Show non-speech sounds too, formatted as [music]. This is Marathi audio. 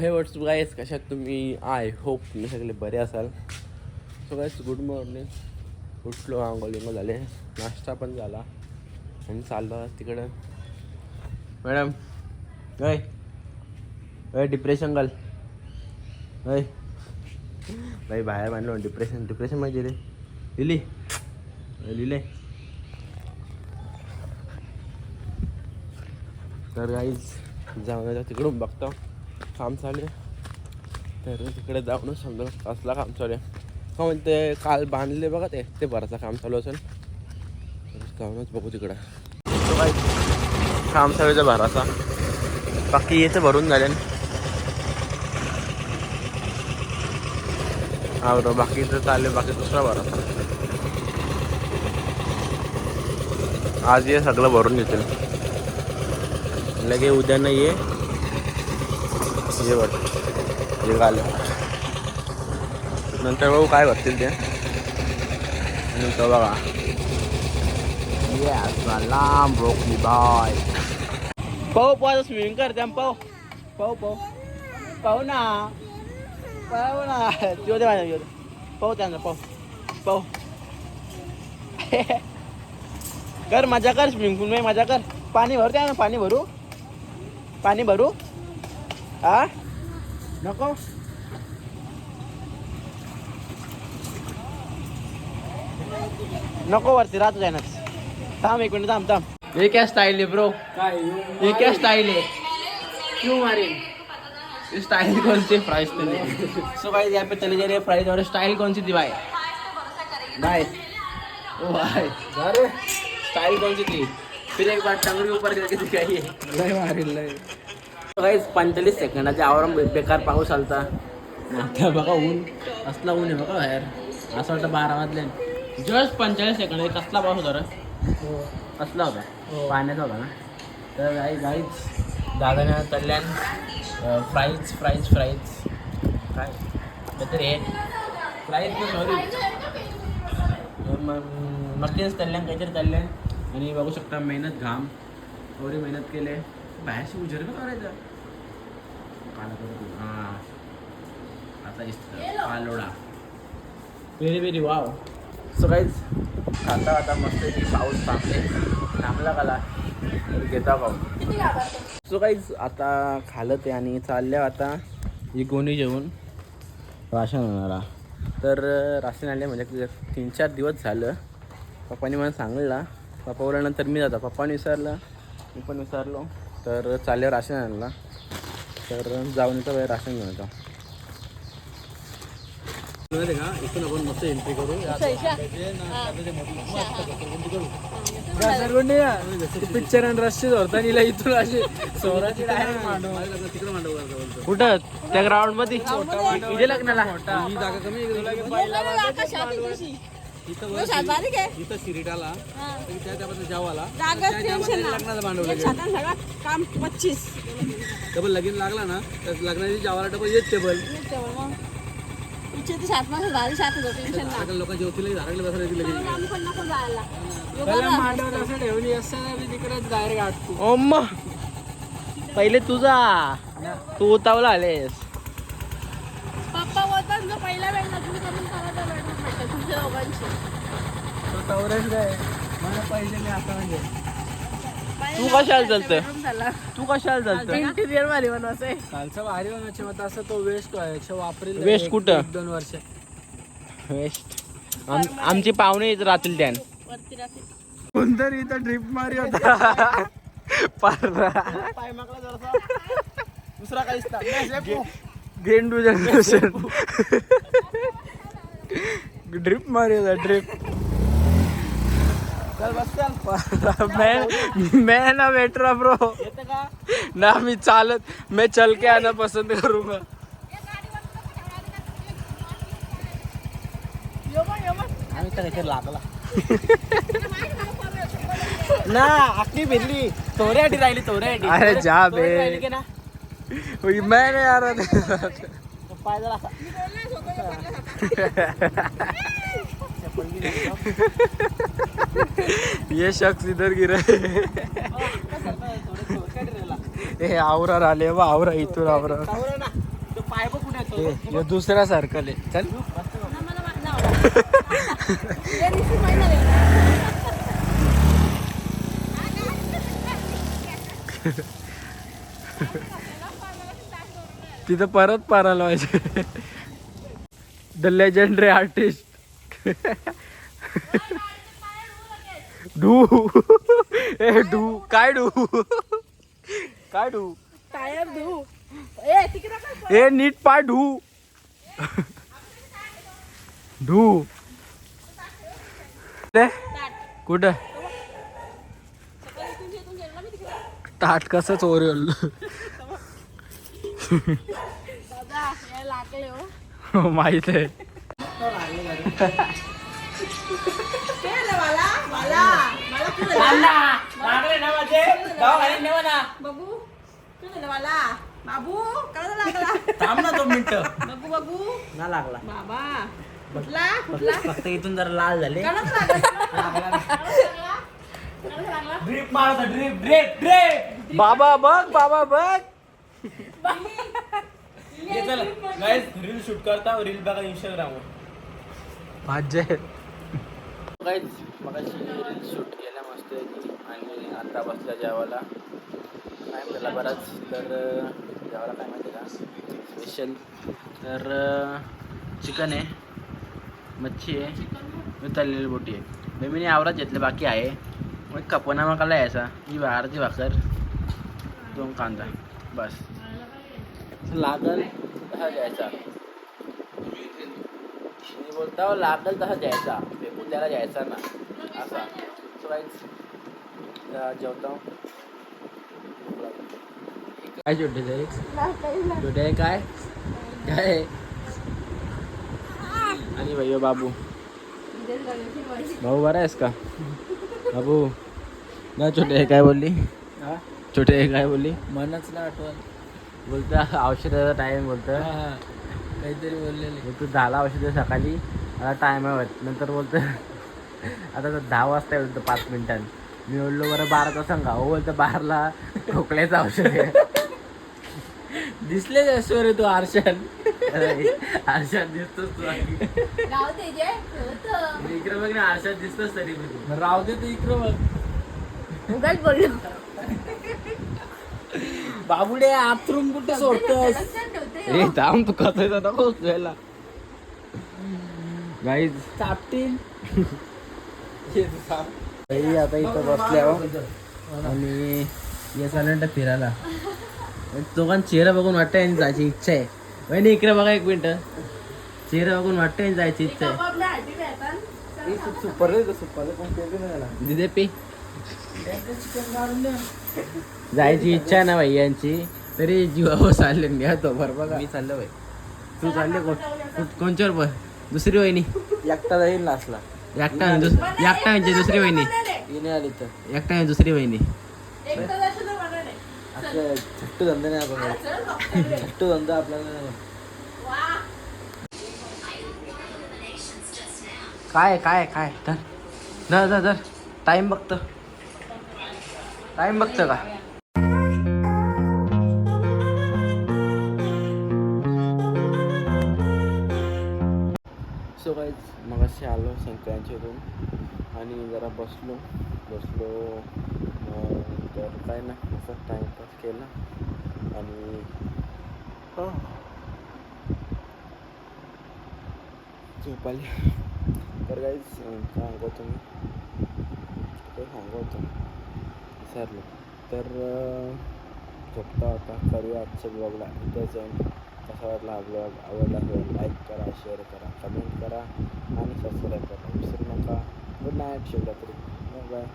हे वॉट्स गायस कशात तुम्ही? आय होप तुम्ही सगळे बरे असाल. सो गायस गुड मॉर्निंग उठलो आंघोळ बिंघोळ झाले. नाश्ता पण झाला. आणि चाललो तिकडं. मॅडम अय अय डिप्रेशन घाल अय बाई बाहेर बांधलो डिप्रेशन डिप्रेशन माहिती रे. लिहिली लिहिले तर गाईज जाऊन तिकडून बघतो. काम चालू आहे. तर तिकडे जाऊनच समजा असला काम चालू आहे. का म्हणते काल बांधले बघा ते ते भराचं काम चालू असेल. जाऊनच बघू तिकडं. काय काम चालू आहे भराचा बाकी येते भरून झाले. हा बरोबर बाकीचं चालले बाकी दुसरा भराचा आज ये सगळं भरून येते लगे उद्या नाही ये ये बघ. हे आलं नंतर बघू काय भरतील ते. नंतर बघा. येस लांब रोखली बाय. पाहू पाहू स्विमिंग करते पाहू. पाहू पाहू. पाहू ना. पाहू ना. येऊ दे माझ्या पाहू त्यांना पाहू. पाहू. [laughs] कर मजा कर स्विमिंग पूल मध्ये मजा कर. पाणी भरू त्या ना पाणी भरू. पाणी भरू. हा नको नको वरती राहतो जायनाच थांब एक मिनिट थांब थांब ये क्या स्टाइल है ब्रो ये क्या स्टाइल है क्यों मारे स्टाइल कौन सी प्राइस चले सो गाइस यहाँ पे चले जा रहे प्राइस और स्टाइल कौन सी थी भाई भाई ओ भाई स्टाइल कौन सी थी फिर एक बार टंगड़ी ऊपर करके दिखाइए लय मारेल लय गाईज पंचेचाळीस सेकंदाच्या आवरण बेकार पाऊस आलता. आता बघा ऊन असला ऊन आहे बघा बाहेर. असं वाटतं बारा वाजले जस्ट पंचेचाळीस सेकंद कसला पाऊस होता रे? कसला होता? हो. पाण्याचा होता ना? तर गाई गाईच दादाने तल्यान फ्राईज फ्राईज फ्राईज काय? काहीतरी हे फ्राईज सॉरी नक्कीच तल्यान काहीतरी तल्यान आणि बघू शकता मेहनत घाम. एवढी मेहनत केले. बाहेरशी उजेड का करायचं काला करू हां। आता दिसतं पालोडा व्हेरी व्हेरी वाव। सो काहीच खाता आता मस्त की पाऊस थांबले थांबला काला घेता पाऊस. सो काहीच आता खालं ते आणि चालल्या आता. ही गोणी जेवून राशन आणायला तर राशन आले म्हणजे तीन चार दिवस झालं. पप्पानी मला सांगितलं. पप्पा बोलल्यानंतर मी जातो. पप्पाने विचारलं. मी पण विचारलो. तर चालले राशन आणायला. तर जाऊन येतो बाहेर राशन घेऊन येतो. माहिती का? इथून आपण मस्त एंट्री करू. पिक्चर आणि रस्ते धरताना इथून असे सोराची कुठं? त्या ग्राउंडमध्ये? लग्नाला? ही जागा कमी इथं सिरिटाला त्या त्याबद्दल जावाला लग्नाला मांडवलं काम पच्चीस. डबल लगीन लागला ना तर लग्नाची जावाला डबल येत टेबल इच्छे ते सात माणसं झाली सात होतं टेन्शन ना लोक ज्योतीला झाडाला बसायला तिला म्हणून आम्ही पण नको जायला. मांडवलं असं ठेवली असताना मी तिकडे डायरेक्ट आटतो. ओम्मा पहिले तुझा. तू उतावला आलेस. जो पहिला वेळ लग्न करून करायचा वेळ भेटत तुमच्या दोघांची. स्वतःवरच काय? मला पैसे नाही आता म्हणजे. तू कशाला चालतोय? झाला. तू कशाला चालतोय? इंटिरियर वाली बनवायचं आहे कालचा भारी होण्याचे मग असं तो वेस्ट व्हायचा वापरेल Waste एक- कुठं? दोन वर्ष. वेस्ट आम- आमची पाहुणे येत राहतील त्यान. कोणतरी इथं ड्रिप मारी होता. [laughs] दुसरा काहीच गेंडू जनरेशन ड्रिप मारी होता ड्रिप मैं मैं ना बेटरा ब्रो ना मी चालत मैं चल के आना पसंद करूंगा. लागला. [laughs] ना आखी भेटली तोऱ्यासाठी राहिली तोऱ्यासाठी अरे जा बे. वही मैं नहीं आ रहा था. ये शख्स इधर गिरा? हे आवरा आले बा आवरा इथून आवरा हे दुसरा सर्कल आहे चल मला मा- ना आवडत. या दिवशी माहिती झालं. तिथं परत पारायला पाहिजे द लेजेंडरी आर्टिस्ट डू. ए डू. काय डू? काय डू? टायर धू ए तिकडे काय ए नीट पाय ढू ढू कुठं? ताट कसंच या लागले हो माहीत आहे. मला मला मला कुठे लागले ना माझे दवाखान्यात नेवा ना बघू कुठे झालं मला बाबू काय लागला थांब ना दोन मिनिटं. बघू बघू ना लागला. बाबा कुठला कुठला फक्त इथून जरा लाल झाले. कणच लागला कणच लागला ड्रिप मारता ड्रिप ड्रिप ड्रिप बाबा बघ बाबा बघ. चल गाइस रील शूट करता रील बघा इंस्टाग्रामवर माझे गाइस मगाशी रील शूट केल्या मस्त आणि आता बसल्या जेवायला. टाईम झाला बराच तर जेवायला काय माहिती का? स्पेशल तर चिकन आहे मच्छी आहे मी तळलेली बोटी आहे. मी मी आवरात घेतले बाकी आहे. मग कपना मकाला यायचा ही बाहेरची भाकर दोन कांदा. बस. लागल तसा द्यायचा मी बोलता "हो, लागल तसा द्यायचा फेकून त्याला जायचा ना. असा. जेवतो. काय छोटे जाई? छोटे काय? काय आणि भैया बाबू. भाऊ बरा आहेस का? बाबू ना छोटे काय बोलली? हा? छोटे काय बोलली. मनच ना आठवण बोलता औषधाचा टाइम बोलतं. काहीतरी बोललेले तू झाला औषध सकाळी. आता टाइम आहे. वाटत नंतर बोलतं आता दहा वाजता बोलतो पाच मिनिटांनी. मी बोललो बरं बाराचा सांगा हो बोलतं बाराला खोकल्याचं औषध आहे. दिसले ऐश्वर्य तू आरशात आरशात दिसतोस तू इकडे बघ ना आरशात दिसतोस तरी राहू दे तू इकडं बघ. उगाच बोललो. बाबुडे आतरून कुठे सोडतोस ए थांब तू कसायचा नको उचलायला गाईज चापटील. बाई आता इथं बसल्या आणि या चालणार फिरायला. दोघां चेहरा बघून वाटतं यांनी जायची इच्छा आहे. वहिनी इकडे बघा एक मिनिट. चेहरा बघून वाटतं यांनी जायची इच्छा आहे. सुपर सुपर पण. दिदे पे. जायची इच्छा आहे ना भाई यांची. तरी जीवावर चालले घ्या तो बरं बघा. मी चाललो भाई. तू चालले कोण? कोण- कोणच्यावर पण दुसरी वहिनी. एकटा जाईल नाचला एकटा म्हणजे दुस- एकटा म्हणजे दुसरी वहिनी. येणे आली तर. एकटा म्हणजे दुसरी वहिनी. तर तर छट्टू धंदा नाही आपण. छट्टू धंदा आपल्याला. काय काय काय? धर. धर धर टाइम बघतं. टाइम बघतं का? सो गाईज असे आलो संक्रांती रूम आणि जरा बसलो. बसलो तर काय ना असं टाईमपास केला. आणि हो. झोप आली तर गाईज सांगतो मी सांगतो विसरलो. तर झोपता होता करूया आजच्या ब्लॉगला इथे जाऊन कसा वाटला हा ब्लॉग आवडला तर लाईक करा शेअर करा कमेंट करा आणि सबस्क्राईब करा. विसरू नका. Good night Shivratri. बाय